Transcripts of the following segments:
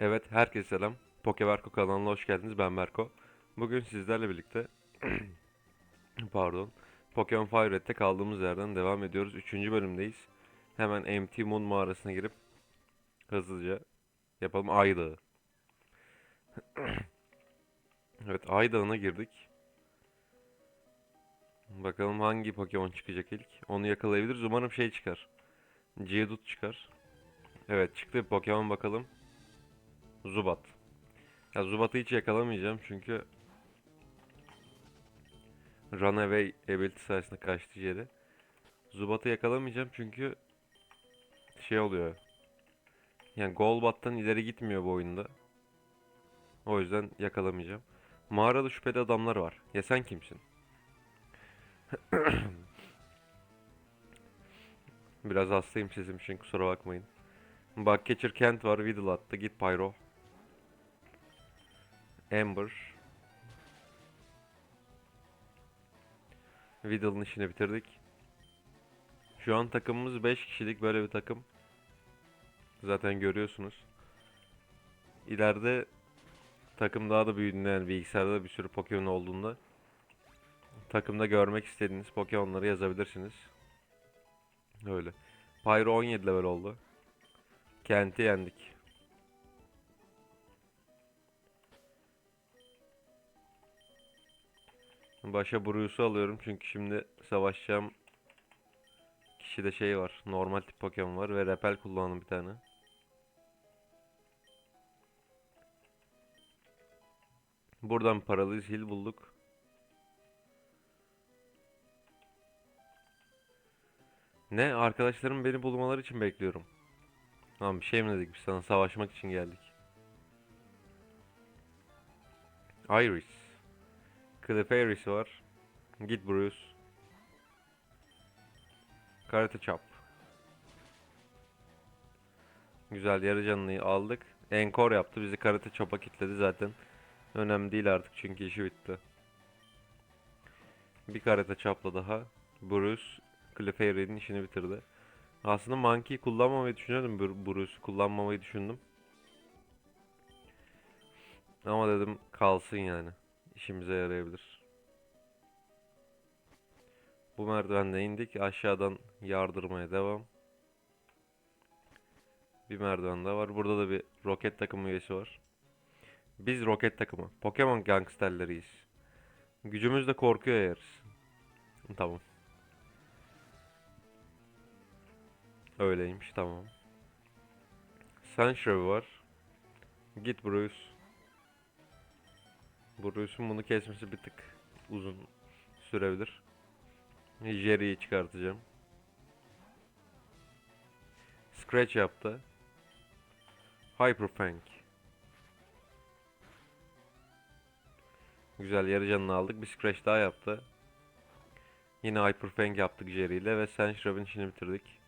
Evet, herkese selam. Pokeberko kanalına hoş geldiniz. Ben Berko. Bugün sizlerle birlikte pardon, Pokemon Fire Red'de kaldığımız yerden devam ediyoruz. Üçüncü bölümdeyiz. Hemen MT Moon mağarasına girip hızlıca yapalım Ay Dağı. Evet, Ay Dağı'na girdik. Bakalım hangi Pokemon çıkacak ilk. Onu yakalayabiliriz. Umarım şey çıkar. Geodude çıkar. Evet, çıktı Pokemon bakalım. Zubat. Ya Zubat'ı hiç yakalamayacağım çünkü Runaway ability sayesinde kaçtı yere. Zubat'ı yakalamayacağım çünkü şey oluyor. Yani Golbat'tan ileri gitmiyor bu oyunda. O yüzden yakalamayacağım. Mağarada şüpheli adamlar var. Ya sen kimsin? Biraz hastayım sesim için kusura bakmayın. Bak Catcher Kent var. Whittle attı. Git Pyro. Amber. Whittle'ın işini bitirdik. Şu an takımımız 5 kişilik böyle bir takım. Zaten görüyorsunuz. İleride takım daha da büyüdüğünde yani bilgisayarda bir sürü Pokemon olduğunda takımda görmek istediğiniz Pokemon'ları yazabilirsiniz. Öyle. Pyro 17 level oldu. Kent'i yendik. Başa Bruce'u alıyorum çünkü şimdi savaşacağım kişide şey var. Normal tip Pokemon var ve Repel kullandım bir tane. Buradan Paralyze Heal bulduk. Ne? Arkadaşlarım beni bulmaları için bekliyorum. Tamam bir şey mi dedik biz sana savaşmak için geldik. Iris. Clefairy var. Git Bruce. Karate Chop. Güzel yarı canlıyı aldık. Encore yaptı bizi Karate Chop'a kilitledi zaten. Önemli değil artık çünkü işi bitti. Bir Karate Chop'la daha Bruce Clefairy'nin işini bitirdi. Aslında Monkey'i kullanmamayı düşünüyordum. Bruce'u kullanmamayı düşündüm. Ama dedim kalsın yani. İşimize yarayabilir. Bu merdivenden indik. Aşağıdan yardırmaya devam. Bir merdiven daha var. Burada da bir roket takımı üyesi var. Biz roket takımı. Pokemon gangsterleriyiz. Gücümüzle korkuyor yeriz. Tamam. Öyleymiş tamam. Sandshrew var. Git Bruce. Bruce'un bunu kesmesi bir tık uzun sürebilir. Jerry'yi çıkartacağım. Scratch yaptı. Hyper Fang. Güzel yarı canını aldık. Bir Scratch daha yaptı. Yine Hyper Fang yaptık Jerry ile ve Sandshrew işini bitirdik.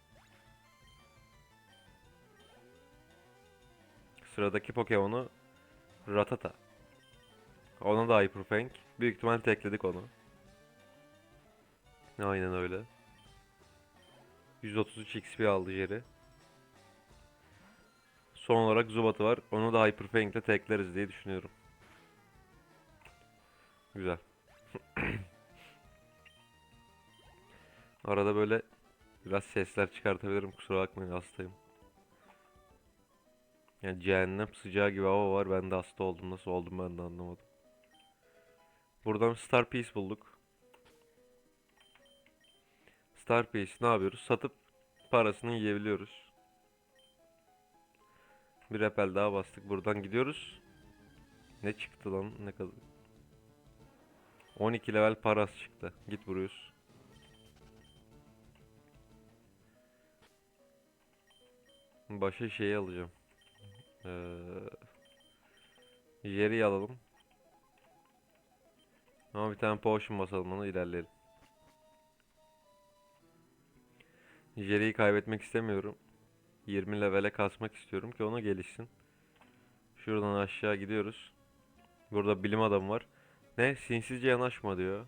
Sıradaki Pokemon'u Ratata. Ona da Hyper Fang. Büyük ihtimal tekledik onu. Aynen öyle. 133 XP aldı Jerry. Son olarak Zubat'ı var. Onu da Hyper Fang ile tekleriz diye düşünüyorum. Güzel. Arada böyle biraz sesler çıkartabilirim. Kusura bakmayın hastayım. Yani cehennem sıcağı gibi hava var. Ben de hasta oldum. Nasıl oldum ben de anlamadım. Buradan Star Piece bulduk. Star Piece ne yapıyoruz? Satıp parasını yiyebiliyoruz. Bir repel daha bastık. Buradan gidiyoruz. Ne çıktı lan? Ne kadar? 12 level parası çıktı. Git Bruce. Başa şeyi alacağım. Ee, Jerry'i alalım. Ama bir tane potion basalım ona ilerleyelim. Jerry'i kaybetmek istemiyorum. 20 levele kasmak istiyorum ki ona gelişsin. Şuradan aşağı gidiyoruz. Burada bilim adamı var. Ne? Sinsizce yanaşma diyor.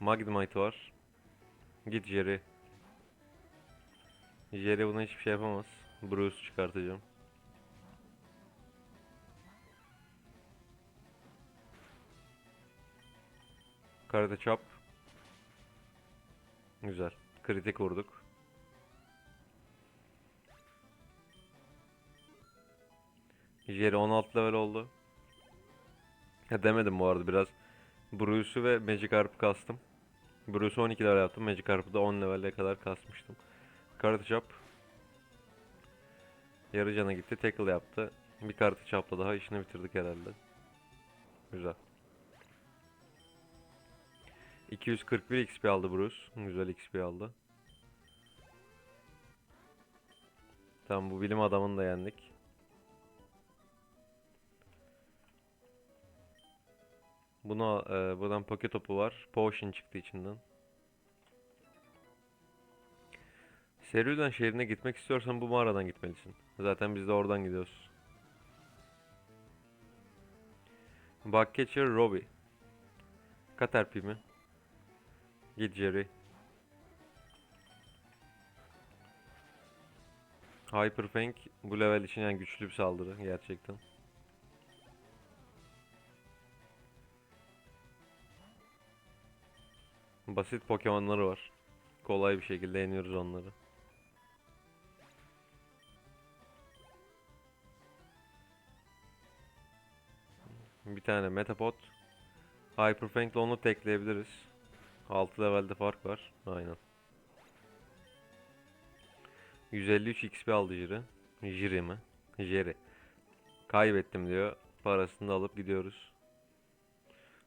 Magnemite var. Git Jerry. Jerry buna hiçbir şey yapamaz. Bruce çıkartacağım. Karate chop. Güzel. Kritik vurduk. Jerry 16 level oldu. Ya demedim bu arada biraz Bruce'u ve Magikarp'ı kastım. Bruce'u 12 level yaptım. Magikarp'ı da 10 level'e kadar kasmıştım. Karate chop. Yarı cana gitti. Tackle yaptı. Bir karate chop'la daha işini bitirdik herhalde. Güzel. 241 XP aldı Bruce. Güzel XP aldı. Tamam bu bilim adamını da yendik. Buna e, buradan poke topu var. Potion çıktı içinden. Serüden şehrine gitmek istiyorsan bu mağaradan gitmelisin. Zaten biz de oradan gidiyoruz. Bugcatcher Robbie. Caterpie mi? Git Jerry. Hyperfang bu level için yani güçlü bir saldırı gerçekten. Basit Pokemon'ları var. Kolay bir şekilde yeniyoruz onları. Bir tane Metapod. Hyperfang'le onu tekleyebiliriz. 6 levelde fark var. Aynen. 153 XP aldı Jiri. Jiri mi? Jerry. Kaybettim diyor. Parasını da alıp gidiyoruz.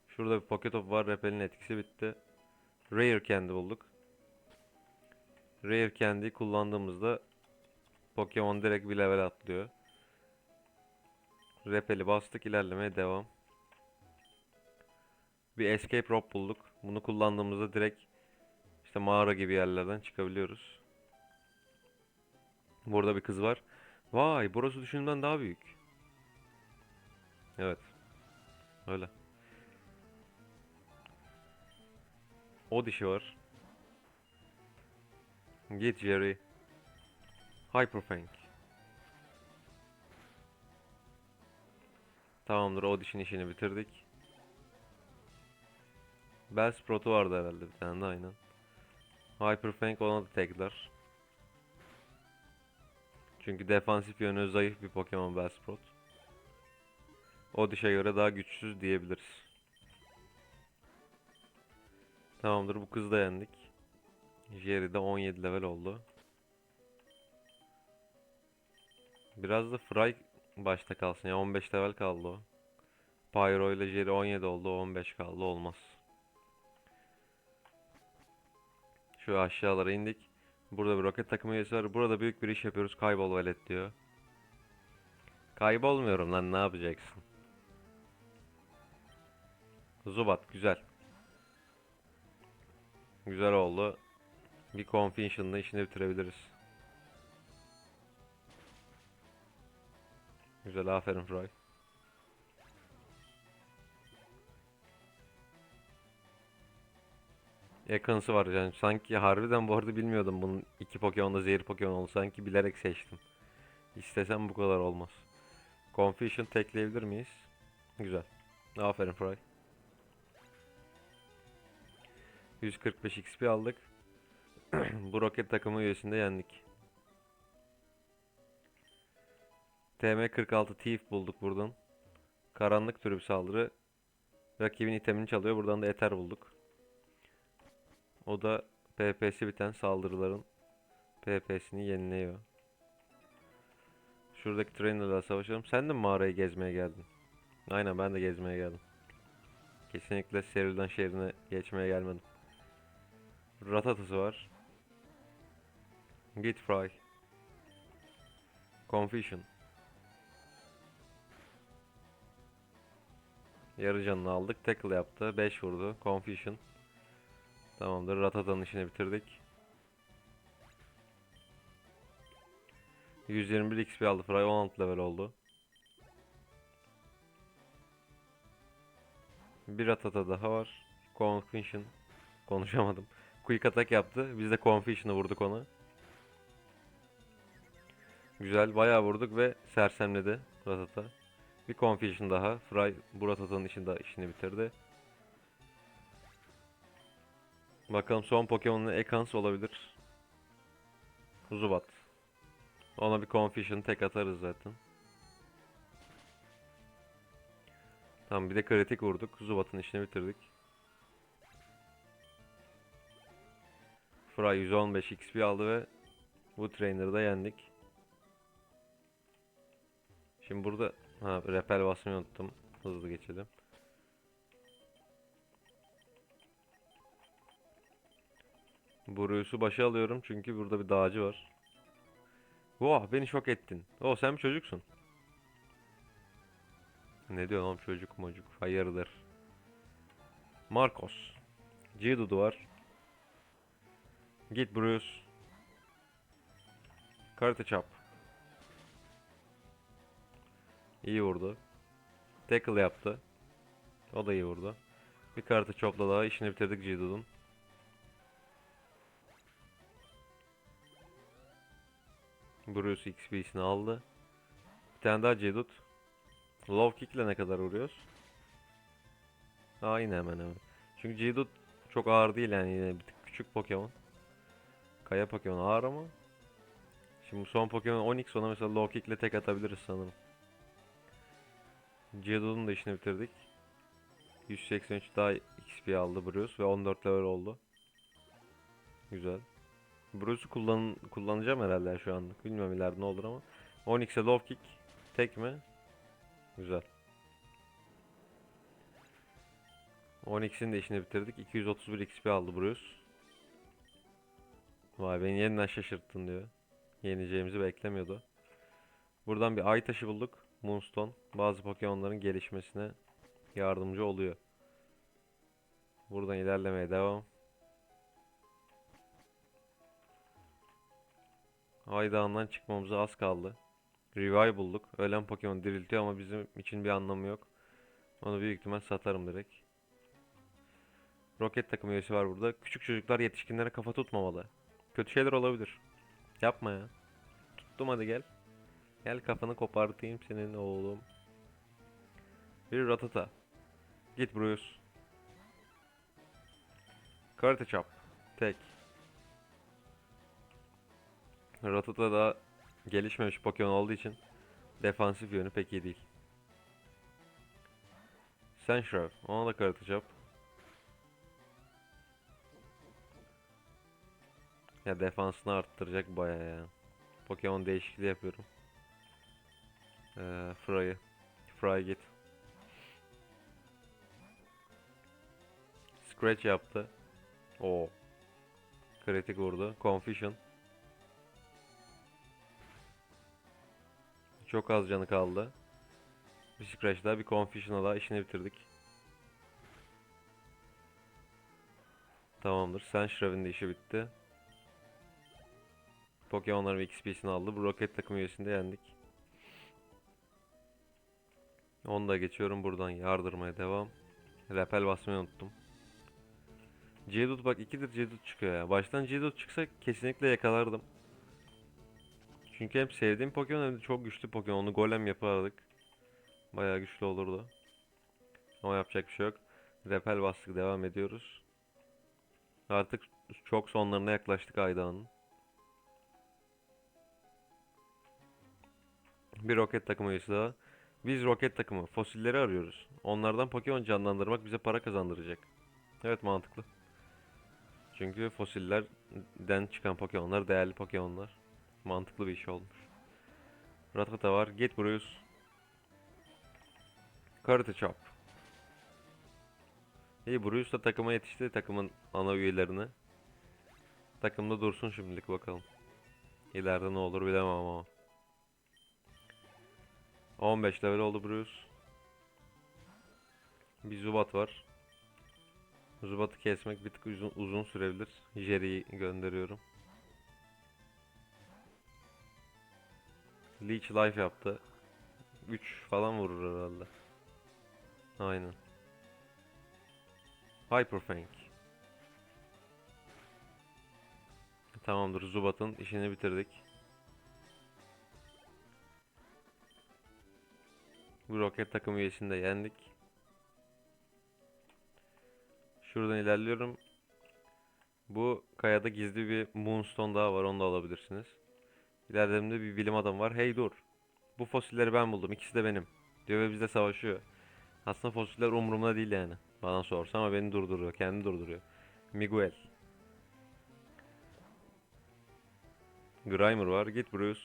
Şurada bir pocket top var. Repel'in etkisi bitti. Rare Candy bulduk. Rare Candy kullandığımızda Pokemon direkt bir level atlıyor. Repel'i bastık ilerlemeye devam. Bir Escape Rope bulduk. Bunu kullandığımızda direkt işte mağara gibi yerlerden çıkabiliyoruz. Burada bir kız var. Vay burası düşündüğümden daha büyük. Evet. Öyle. O dişi var. Git Jerry. Hyperfang. Tamamdır o dişin işini bitirdik. Bellsprout'u vardı herhalde bir tane de aynen. Hyperfang ona da tekrar. Çünkü defansif yönü zayıf bir Pokemon Bellsprout. O dişe göre daha güçsüz diyebiliriz. Tamamdır bu kızı da yendik. Jerry de 17 level oldu. Biraz da Fry başta kalsın ya 15 level kaldı o. Pyro ile Jerry 17 oldu 15 kaldı olmaz. Şu aşağılara indik. Burada bir roket takımı üyesi var. Burada büyük bir iş yapıyoruz. Kaybol velet diyor. Kaybolmuyorum lan ne yapacaksın? Zubat güzel. Güzel oldu. Bir Confusion'la işini bitirebiliriz. Güzel aferin Fry. Yakınsı var yani sanki harbiden bu arada bilmiyordum bunun iki Pokemon'da zehir Pokemon oldu sanki bilerek seçtim. İstesem bu kadar olmaz. Confusion tekleyebilir miyiz? Güzel. Aferin Fry. 145 XP aldık. bu roket takımı üyesinde yendik. TM46 Thief bulduk buradan. Karanlık türü bir saldırı. Rakibin itemini çalıyor. Buradan da Ether bulduk. O da PP'si biten saldırıların PP'sini yeniliyor. Şuradaki trainerla savaşalım. Sen de mi mağarayı gezmeye geldin? Aynen ben de gezmeye geldim. Kesinlikle Seril'den şehrine geçmeye gelmedim. Ratatası var. Git Fry. Confusion. Yarı canını aldık. Tackle yaptı. 5 vurdu. Confusion. Tamamdır. Ratata'nın işini bitirdik. 121 XP aldı. Fry 16 level oldu. Bir Ratata daha var. Confusion. Konuşamadım. Quick attack yaptı. Biz de Confusion'ı vurduk ona. Güzel bayağı vurduk ve sersemledi Ratata. Bir Confusion daha. Fry bu Ratata'nın işini, işini bitirdi. Bakalım son Pokemon'un Ekans olabilir. Zubat. Ona bir Confusion tek atarız zaten. Tamam bir de kritik vurduk. Zubat'ın işini bitirdik. Fry 115 XP aldı ve bu trainer'ı da yendik. Şimdi burada ha repel basmayı unuttum. Hızlı geçelim. Bruce'u başa alıyorum çünkü burada bir dağcı var. Vah beni şok ettin. O sen bir çocuksun. Ne diyor oğlum çocuk mocuk? Hayırdır? Marcos. Geodude var. Git Bruce. Karate çap. İyi vurdu. Tackle yaptı. O da iyi vurdu. Bir kartı çopla daha işini bitirdik Geodude'un. Bruce XP'sini aldı. Bir tane daha Geodude. Low kick ile ne kadar vuruyoruz? Aa hemen hemen. Çünkü Geodude çok ağır değil yani yine bir küçük Pokemon. Kaya Pokemon ağır ama. Şimdi son Pokemon Onix ona mesela low kick ile tek atabiliriz sanırım. Geodude'un da işini bitirdik. 183 daha XP aldı Bruce ve 14 level oldu. Güzel. Bruce'u kullan kullanacağım herhalde şu anlık. Bilmiyorum ileride ne olur ama. Onyx'e low kick tek mi? Güzel. Onyx'in de işini bitirdik. 231 XP aldı Bruce. Vay beni yeniden şaşırttın diyor. Yeneceğimizi beklemiyordu. Buradan bir ay taşı bulduk. Moonstone. Bazı Pokemon'ların gelişmesine yardımcı oluyor. Buradan ilerlemeye devam. Ay Dağı'ndan çıkmamıza az kaldı. Revive bulduk. Ölen Pokemon diriltiyor ama bizim için bir anlamı yok. Onu büyük ihtimal satarım direkt. Roket takım üyesi var burada. Küçük çocuklar yetişkinlere kafa tutmamalı. Kötü şeyler olabilir. Yapma ya. Tuttum hadi gel. Gel kafanı kopartayım senin oğlum. Bir Ratata. Git Bruce. Karate Chop. Tek. Ratata da gelişmemiş Pokemon olduğu için defansif yönü pek iyi değil. Sandshrew. Ona da Karate Chop. Ya defansını arttıracak baya ya. Pokemon değişikliği yapıyorum. Ee, Fra'yı. Fry git. Scratch yaptı. O. Kritik vurdu. Confusion. Çok az canı kaldı. Bir Scratch bir Confusion'a daha işini bitirdik. Tamamdır. Sandshrew de işi bitti. Pokemon'ların XP'sini aldı. Bu Rocket takım üyesini de yendik. Onu da geçiyorum buradan yardırmaya devam. Repel basmayı unuttum. Geodude bak ikidir Geodude çıkıyor ya. Baştan Geodude çıksa kesinlikle yakalardım. Çünkü hem sevdiğim Pokemon hem de çok güçlü Pokemon. Onu golem yapardık. Bayağı güçlü olurdu. Ama yapacak bir şey yok. Repel bastık devam ediyoruz. Artık çok sonlarına yaklaştık Ayda'nın. Bir roket takımı üyesi daha. Biz roket takımı fosilleri arıyoruz. Onlardan Pokemon canlandırmak bize para kazandıracak. Evet mantıklı. Çünkü fosillerden çıkan Pokemonlar değerli Pokemonlar. Mantıklı bir iş olmuş. Rattata var. Git Bruce. Karate Chop. İyi Bruce da takıma yetişti takımın ana üyelerini. Takımda dursun şimdilik bakalım. İleride ne olur bilemem ama. 15 level oldu Bruce. Bir Zubat var. Zubat'ı kesmek bir tık uzun, uzun sürebilir. Jerry'i gönderiyorum. Leech life yaptı. 3 falan vurur herhalde. Aynen. Hyperfang. Tamamdır Zubat'ın işini bitirdik. Bu roket takım üyesini de yendik. Şuradan ilerliyorum. Bu kayada gizli bir moonstone daha var onu da alabilirsiniz. İleride bir bilim adamı var. Hey dur. Bu fosilleri ben buldum. İkisi de benim. Diyor ve bizle savaşıyor. Aslında fosiller umurumda değil yani. Bana sorsa ama beni durduruyor. Kendi durduruyor. Miguel. Grimer var. Git Bruce.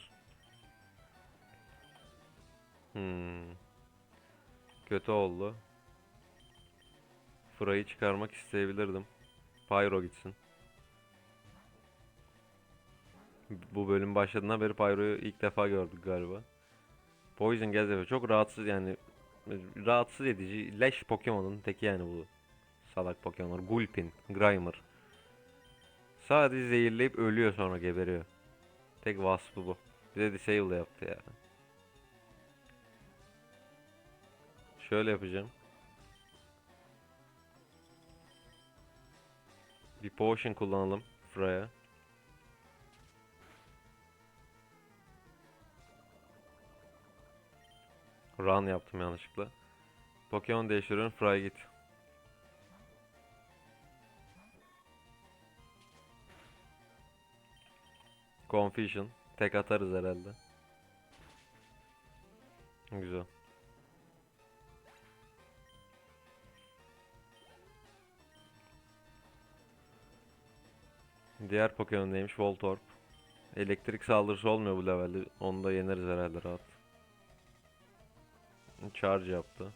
Hmm. Kötü oldu. Fra'yı çıkarmak isteyebilirdim. Pyro gitsin. Bu bölüm başladığından beri Pyro'yu ilk defa gördük galiba. Poison Gazebo çok rahatsız yani rahatsız edici leş Pokemon'un teki yani bu salak Pokemon'lar. Gulpin, Grimer. Sadece zehirleyip ölüyor sonra geberiyor. Tek vasfı bu. Bir de disable yaptı ya. Şöyle yapacağım. Bir potion kullanalım Freya. Run yaptım yanlışlıkla. Pokemon değiştiriyorum. Fry git. Confusion. Tek atarız herhalde. Güzel. Diğer Pokemon neymiş? Voltorb. Elektrik saldırısı olmuyor bu levelde. Onu da yeneriz herhalde rahat. Charge yaptı.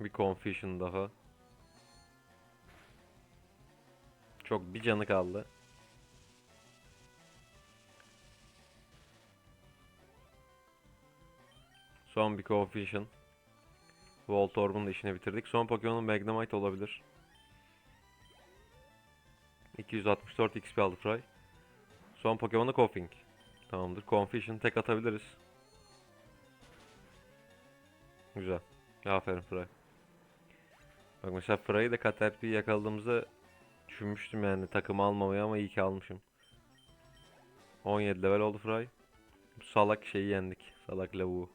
Bir Confusion daha. Çok bir canı kaldı. Son bir Confusion. Voltorb'un da işini bitirdik. Son Pokemon'un Magnemite olabilir. 264 XP aldı Fry. Son Pokemon'u Koffing. Tamamdır. Confusion tek atabiliriz. Güzel. Aferin Fry. Bak mesela Fra'yı da Caterpie'yi yakaladığımızda düşünmüştüm yani takımı almamayı ama iyi ki almışım. 17 level oldu Fry. Salak şeyi yendik. Salak lavuğu.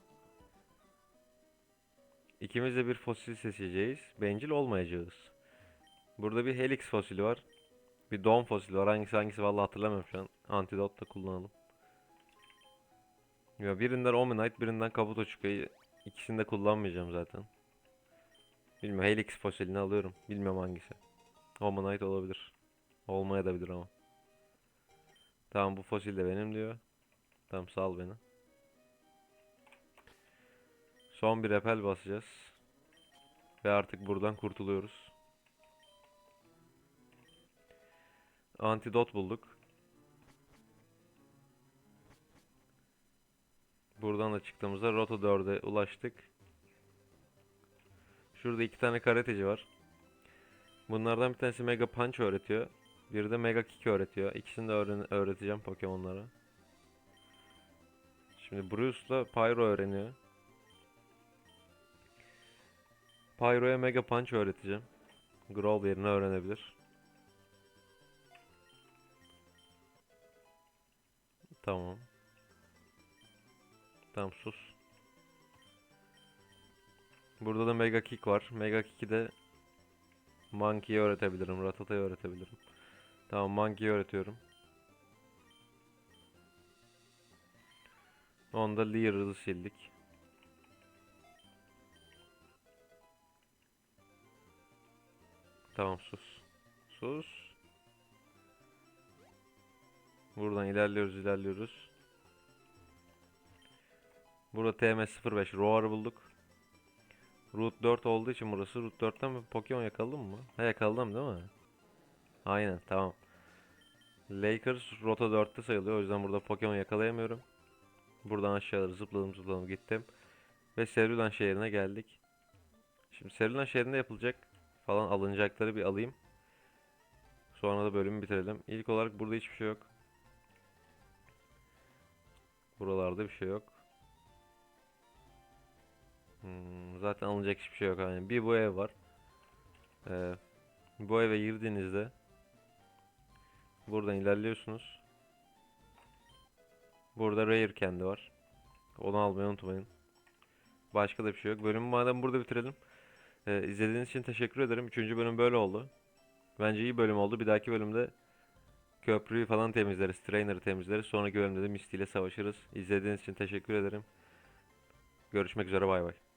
İkimiz de bir fosil seçeceğiz. Bencil olmayacağız. Burada bir Helix fosili var. Bir Dawn fosili var. Hangisi hangisi vallahi hatırlamıyorum şu an. Antidot da kullanalım. Ya birinden Omenite, birinden Kabuto çıkıyor. İkisini de kullanmayacağım zaten. Bilmiyorum Helix fosilini alıyorum. Bilmiyorum hangisi. Omenite olabilir. Olmaya da bilir ama. Tamam bu fosil de benim diyor. Tamam sal beni. Son bir repel basacağız. Ve artık buradan kurtuluyoruz. Antidot bulduk. Buradan da çıktığımızda Roto 4'e ulaştık. Şurada iki tane karateci var. Bunlardan bir tanesi Mega Punch öğretiyor. Biri de Mega Kick öğretiyor. İkisini de öğren öğreteceğim Pokemon'lara. Şimdi Bruce'la Pyro öğreniyor. Pyro'ya Mega Punch öğreteceğim. Growl yerine öğrenebilir. Tamam. Tamam sus. Burada da Mega Kick var. Mega Kick'i de Monkey'e öğretebilirim. Ratata'ya öğretebilirim. Tamam Monkey'e öğretiyorum. Onda Leer'ı sildik. Tamam sus. Sus. Buradan ilerliyoruz ilerliyoruz. Burada TM05 Roar bulduk. Route 4 olduğu için burası Route 4'ten bir Pokemon yakaladım mı? Ha yakaladım değil mi? Aynen tamam. Lakers Rota 4'te sayılıyor. O yüzden burada Pokemon yakalayamıyorum. Buradan aşağıları zıpladım zıpladım gittim. Ve Serulan şehrine geldik. Şimdi Serulan şehrinde yapılacak falan alınacakları bir alayım. Sonra da bölümü bitirelim. İlk olarak burada hiçbir şey yok. Buralarda bir şey yok. Hmm, zaten alınacak hiçbir şey yok. Yani bir bu ev var. Ee, bu eve girdiğinizde buradan ilerliyorsunuz. Burada Rare kendi var. Onu almayı unutmayın. Başka da bir şey yok. Bölümü madem burada bitirelim. Ee, izlediğiniz için teşekkür ederim. Üçüncü bölüm böyle oldu. Bence iyi bölüm oldu. Bir dahaki bölümde köprüyü falan temizleriz. Trainer'ı temizleriz. Sonraki bölümde de Misty ile savaşırız. İzlediğiniz için teşekkür ederim. Görüşmek üzere bay bay.